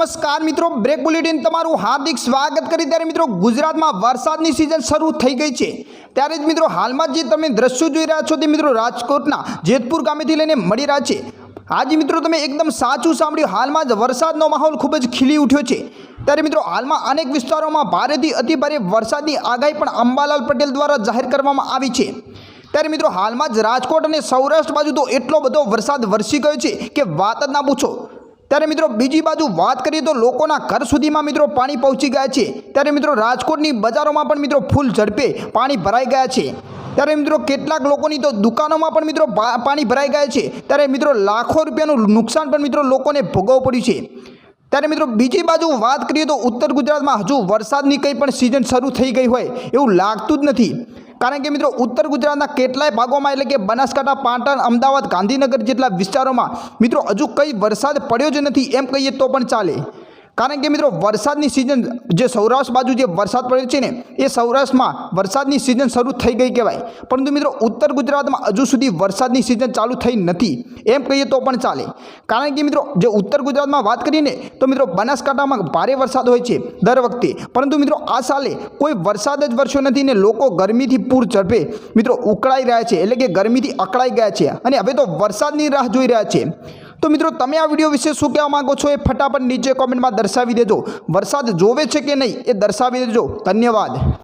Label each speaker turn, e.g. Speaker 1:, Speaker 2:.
Speaker 1: નમસ્કાર મિત્રો break bulletin તમારું હાર્દિક સ્વાગત કરી. ત્યારે મિત્રો, ગુજરાતમાં વરસાદની સિઝન શરૂ થઈ ગઈ છે. ત્યારે જ મિત્રો, હાલમાં જે તમે દ્રશ્યો જોઈ રહ્યા છો તે મિત્રો રાજકોટના જેતપુર ગામેથી લઈને મળી રહ્યા છે. આજે મિત્રો, તમે એકદમ સાચું સાંભળ્યું. હાલમાં જ વરસાદનો માહોલ ખૂબ જ ખીલી ઉઠ્યો છે. ત્યારે મિત્રો, હાલમાં અનેક વિસ્તારોમાં ભારેથી અતિભારે વરસાદની આગાહી પણ અંબાલાલ પટેલ દ્વારા જાહેર કરવામાં આવી છે. ત્યારે મિત્રો, હાલમાં જ રાજકોટ અને સૌરાષ્ટ્ર બાજુ તો એટલો બધો વરસાદ વરસી ગયો છે કે વાત જ ના પૂછો. ત્યારે મિત્રો બીજી બાજુ વાત કરીએ તો લોકોના ઘર સુધીમાં મિત્રો પાણી પહોંચી ગયા છે. ત્યારે મિત્રો રાજકોટની બજારોમાં પણ મિત્રો ફૂલ ઝડપે પાણી ભરાઈ ગયા છે. ત્યારે મિત્રો કેટલાક લોકોની તો દુકાનોમાં પણ મિત્રો પાણી ભરાઈ ગયા છે. ત્યારે મિત્રો લાખો રૂપિયાનું નુકસાન પણ મિત્રો લોકોને ભોગવવું પડ્યું છે. ત્યારે મિત્રો બીજી બાજુ વાત કરીએ તો ઉત્તર ગુજરાતમાં હજુ વરસાદની કંઈ પણ સિઝન શરૂ થઈ ગઈ હોય એવું લાગતું જ નથી. કારણ કે મિત્રો, ઉત્તર ગુજરાતના કેટલાય ભાગોમાં એટલે કે બનાસકાંઠા, પાટણ, અમદાવાદ, ગાંધીનગર જેટલા વિસ્તારોમાં મિત્રો, હજુ કંઈ વરસાદ પડ્યો જ નથી, એમ કહીએ તો પણ ચાલે. કારણ કે મિત્રો વરસાદની સિઝન જે સૌરાષ્ટ્ર બાજુ જે વરસાદ પડ્યો છે ને, એ સૌરાષ્ટ્રમાં વરસાદની સિઝન શરૂ થઈ ગઈ કહેવાય. પરંતુ મિત્રો ઉત્તર ગુજરાતમાં હજુ સુધી વરસાદની સિઝન ચાલુ થઈ નથી. એમ કહીએ તો પણ ચાલે. કારણ કે મિત્રો જે ઉત્તર ગુજરાતમાં વાત કરીએ ને, તો મિત્રો બનાસકાંઠામાં ભારે વરસાદ હોય છે દર વખતે. પરંતુ મિત્રો આ સાલે કોઈ વરસાદ જ વરસ્યો નથી ને લોકો ગરમીથી પૂર ઝડપે મિત્રો ઉકળાઈ રહ્યા છે. એટલે કે ગરમીથી અકળાઈ ગયા છે. અને હવે તો વરસાદની રાહ જોઈ રહ્યા છે. તો મિત્રો, તમે આ વીડિયો વિશે શું કહેવા માંગો છો એ ફટાફટ નીચે કોમેન્ટમાં દર્શાવી દેજો. વરસાદ જોવે છે કે નહીં એ દર્શાવી દેજો. ધન્યવાદ.